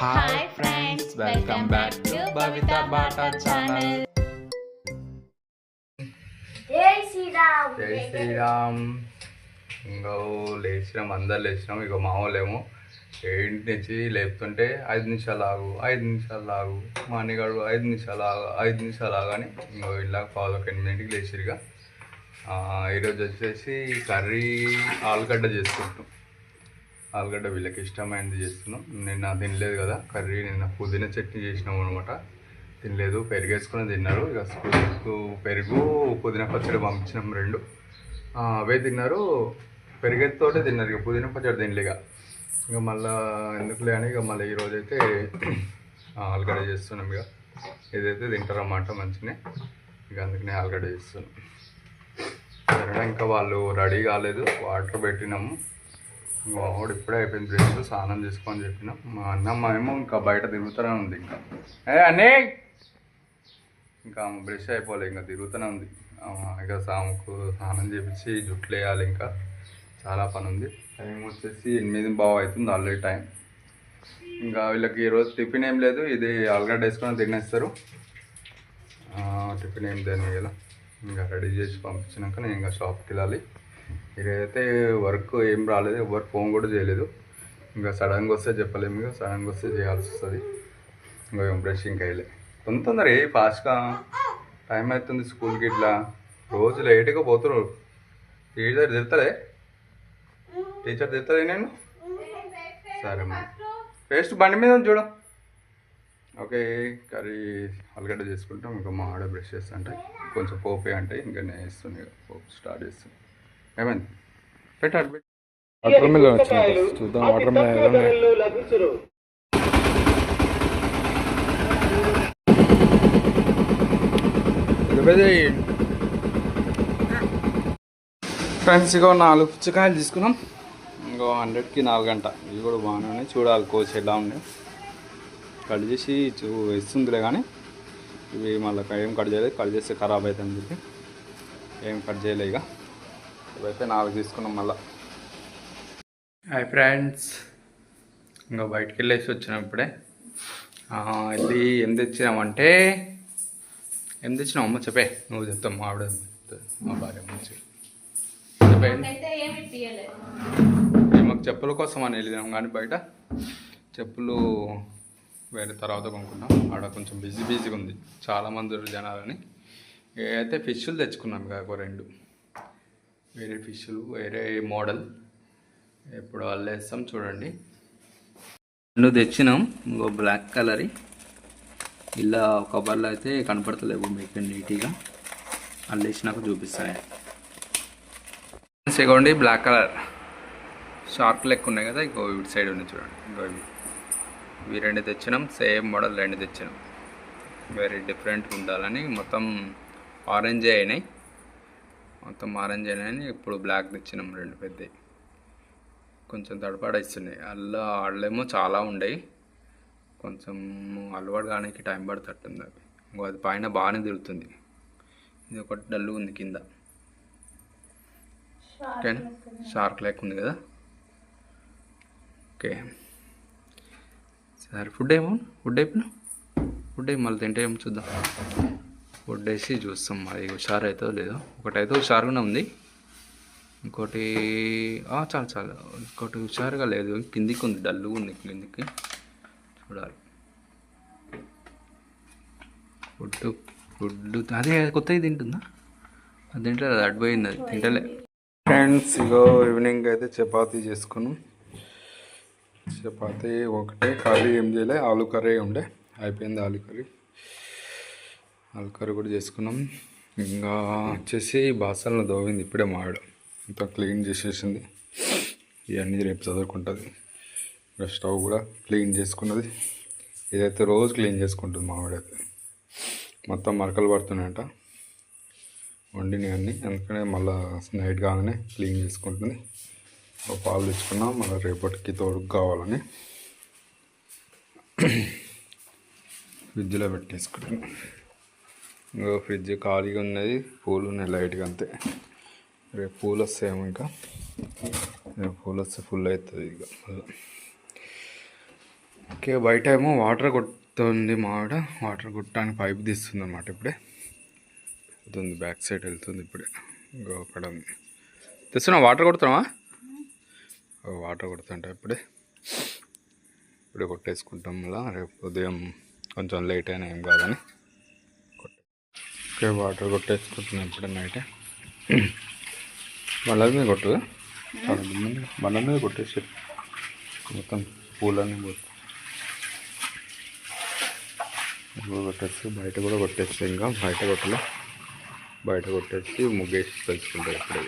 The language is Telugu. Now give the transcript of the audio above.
Hi friends welcome back to Bhavitha Bata channel జై శ్రీరామ్ జై శ్రీరామ్ ఇంకో లేచినాం అందరు లేచినాం ఇక మా వాళ్ళేమో ఏడింటి నుంచి లేపుతుంటే ఐదు నిమిషాలు ఆగు ఐదు నిమిషాలు ఆగు మా అన్నగాడు ఐదు నిమిషాలు ఆగు ఐదు నిమిషాలు ఆగు అని ఇంకో ఇలా పావు ఒక ఎనిమిదింటికి లేచిరుగా ఈరోజు వచ్చేసి కర్రీ ఆలుగడ్డ చేసుకుంటాం ఆలుగడ్డ వీళ్ళకి ఇష్టమైనది చేస్తున్నాం. నిన్న తినలేదు కదా కర్రీ నిన్న పుదీనా చట్నీ చేసినాం అనమాట తినలేదు పెరుగు వేసుకుని తిన్నారు. ఇక స్కూల్కు పెరుగు పుదీనా పచ్చడి పంపించినాం రెండు. అవే తిన్నారు. పెరిగేతోటే తిన్నారు. ఇక పుదీనా పచ్చడి తినలేక ఇక. మళ్ళా ఎందుకులే అని ఇక మళ్ళీ ఈరోజు అయితే ఆలుగడ్డ చేస్తున్నాం ఇక. ఏదైతే తింటారన్నమాట మంచిగా ఇక అందుకనే ఆలుగడ్డ చేస్తున్నాం. సరే ఇంకా వాళ్ళు రెడీ కాలేదు. వాటర్ పెట్టినాము. వాడు ఇప్పుడే అయిపోయింది బ్రష్ స్నానం చేసుకొని చెప్పినాం. మా అన్నమ్మ ఏమో ఇంకా బయట తిరుగుతూనే ఉంది ఇంకా. ఏ అన్నీ? ఇంకా ఆమె బ్రష్ అయిపోలే ఇంకా తిరుగుతూనే ఉంది. ఇక సాముకు స్నానం చేపించి జుట్లు వేయాలి ఇంకా. చాలా పని ఉంది. టైం వచ్చేసి ఎనిమిది బాగా అవుతుంది ఆల్రెడీ టైం. ఇంకా వీళ్ళకి ఈరోజు టిఫిన్ ఏం లేదు. ఇది ఆలుగడ్డ వేసుకొని తినేస్తారు. టిఫిన్ ఏం తిని ఇలా ఇంకా రెడీ చేసి పంపించినాక నేను ఇంకా షాప్కి వెళ్ళాలి. ఇదైతే వర్క్ ఏం రాలేదు ఎవరు ఫోన్ కూడా చేయలేదు. ఇంకా సడన్గా వస్తే చెప్పలేము ఇంకా సడన్గా వస్తే చేయాల్సి వస్తుంది. ఇంకా ఏం బ్రష్ ఇంకా వేయలే కొంత తొందర ఏ ఫాస్ట్గా టైం అవుతుంది స్కూల్కి ఇట్లా. రోజు లేట్గా పోతున్నారు టీచర్ తిడతలే. టీచర్ తిడతలే నేను సరే అమ్మా పేస్ట్ బండి మీద చూడం. ఓకే కర్రీ ఆలుగడ్డ చేసుకుంటాం. ఇంకా మా ఆడ బ్రష్ చేస్తుంటే కొంచెం పోపే అంటే ఇంకా నేను వేస్తున్నాయి పోపు స్టార్ట్ చేస్తాను ఏమైంది పెట్టాడు పెట్టు. వాటర్ మిల్ వచ్చింది చూద్దాం వాటర్ మిల్ ఫ్రెండ్స్ ఇగో నాలుగు పుచ్చకాయలు తీసుకున్నాం. ఇంకో హండ్రెడ్కి నాలుగు గంట. ఇవి కూడా బాగానే ఉన్నాయి. చూడాలి కోచ్ ఎలా ఉన్నాయి. కట్ చేసి చూ ఇస్తుందిలే కానీ ఇవి మళ్ళీ ఏం కట్ చేయలేదు. కట్ చేస్తే ఖరాబ్ అవుతుంది చెప్పి ఏం కట్ చేయలే ఇక ఇవైతే నాలుగు తీసుకున్నాం మళ్ళీ. Hi friends. ఇంకా బయటికి వెళ్ళేసి వచ్చినాం ఇప్పుడే. ఆ, వెళ్ళి ఏం తెచ్చినామంటే ఏం తెచ్చినావు అమ్మ? చెప్పే. నువ్వు చెప్తావు మా ఆవిడ. మా భార్య మంచి చెప్పే. మాకు చెప్పుల కోసం అని వెళ్ళినాం కానీ బయట. చెప్పులు వేరే తర్వాత కొనుక్కున్నాం. ఆడ కొంచెం బిజీ బిజీగా ఉంది. చాలా మంది ఉన్నారు జనాలని అయితే ఫిష్లు తెచ్చుకున్నాం ఇక ఒక రెండు. వేరే ఫిష్లు వేరే మోడల్. ఎప్పుడు అల్లేస్తాం చూడండి. రెండు తెచ్చినాం ఇంకో బ్లాక్ కలర్ ఇలా కవర్లో అయితే కనపడతలేవు మీకు నీట్గా. అల్లేసినాక చూపిస్తాయి ఇగోండి బ్లాక్ కలర్ షార్క్ లెక్క ఉన్నాయి కదా ఇంకో ఇటు సైడ్ ఉన్నాయి చూడండి. ఇంకో ఇవి. ఇవి రెండు తెచ్చినాం సేమ్ మోడల్ రెండు తెచ్చినాం. వెరీ డిఫరెంట్గా ఉండాలని మొత్తం ఆరెంజ్ అయినాయి. మొత్తం ఆరెంజ్ అయినాయని ఇప్పుడు బ్లాక్ తెచ్చినాం రెండు పెద్దవి కొంచెం తడపాడ ఇస్తున్నాయి. అల్లా ఆడలేమో చాలా ఉండయి. కొంచెం అలవాటు కానికి టైం పడుతుంది అవి. ఇంకో అది పైన బాగానే తిరుగుతుంది. ఇది ఒకటి డల్లు ఉంది కింద. ఓకేనా? షార్క్ లెక్క ఉంది కదా? ఓకే. సరే ఫుడ్ ఏమో? ఫుడ్ అయిపోయినా? ఫుడ్ అయి మళ్ళీ తింటే ఏమో చూద్దాం. ఫుడ్ వేసి చూస్తాం అది హుషారు అవుతుందో లేదో. ఒకటైతే హుషారుగానే ఉంది. ఇంకోటి చాలు చాలు. ఇంకోటి హుషారుగా లేదు. కిందికి ఉంది డల్లుగా ఉంది కిందికి. చూడాలి. ఫుడ్ ఫుడ్ అదే కొత్తది తింటుందా? అది తింటలేదు అది అడిపోయింది అది తింటలే. ఫ్రెండ్స్ ఇగో ఈవినింగ్ అయితే చపాతీ చేసుకున్నాం. చపాతీ ఒకటే కర్రీ ఏం చేయలే ఆలు కర్రీ ఉండే అయిపోయింది ఆలు కర్రీ. ఆలు కర్రీ కూడా చేసుకున్నాం. ఇంకా వచ్చేసి బాసలను దోవింది ఇప్పుడే మావిడ అంతా క్లీన్ చేసేసింది. ఇవన్నీ రేపు చదువుకుంటుంది. ఇంకా స్టవ్ కూడా క్లీన్ చేసుకున్నది. ఇదైతే రోజు క్లీన్ చేసుకుంటుంది మావిడైతే మొత్తం మరకలు పడుతున్నాయంట. వండినవన్నీ అందుకనే మళ్ళీ నైట్ కాగానే క్లీన్ చేసుకుంటుంది. ఒక పాలు తెచ్చుకున్నాం. మళ్ళీ రేపటికి తోడుకు కావాలని. ఫ్రిడ్జ్లో పెట్టేసుకుంటున్నాం ఇంకో ఫ్రిడ్జ్ ఖాళీగా ఉన్నది పూలు ఉన్నాయి లైట్గా అంతే. రేపు పూలు వస్తాయేమో ఇంకా. రేపు పూలు వస్తే ఫుల్ అవుతుంది ఇక. మళ్ళీ ఓకే బయట ఏమో వాటర్ కొడుతుంది మావిడ వాటర్ కొట్టడానికి పైప్ తీస్తుంది అనమాట ఇప్పుడే. వెళ్తుంది బ్యాక్ సైడ్ వెళ్తుంది ఇప్పుడే. ఇంకో అక్కడ ఉంది. తెస్తున్నావా? వాటర్ కొడుతున్నావా? వాటర్ కొడుతుంట ఇప్పుడే. ఇప్పుడే కొట్టేసుకుంటాం మళ్ళీ. రేపు ఉదయం కొంచెం లేట్ అయినా ఏం కాదని. ఓకే వాటర్ కొట్టేసుకుంటున్నాం ఇప్పుడే నైట్ బండ్ల మీద కొట్టదు బండ్ల మీద కొట్టేసి మొత్తం పూలన్నీ పోతాయి ఇప్పుడు కొట్టేసి బయట కూడా కొట్టేస్తే ఇంకా. బయట కొట్టలే. బయట కొట్టేసి ముగ్గేసి తెలుసుకుంటారు ఇప్పుడే.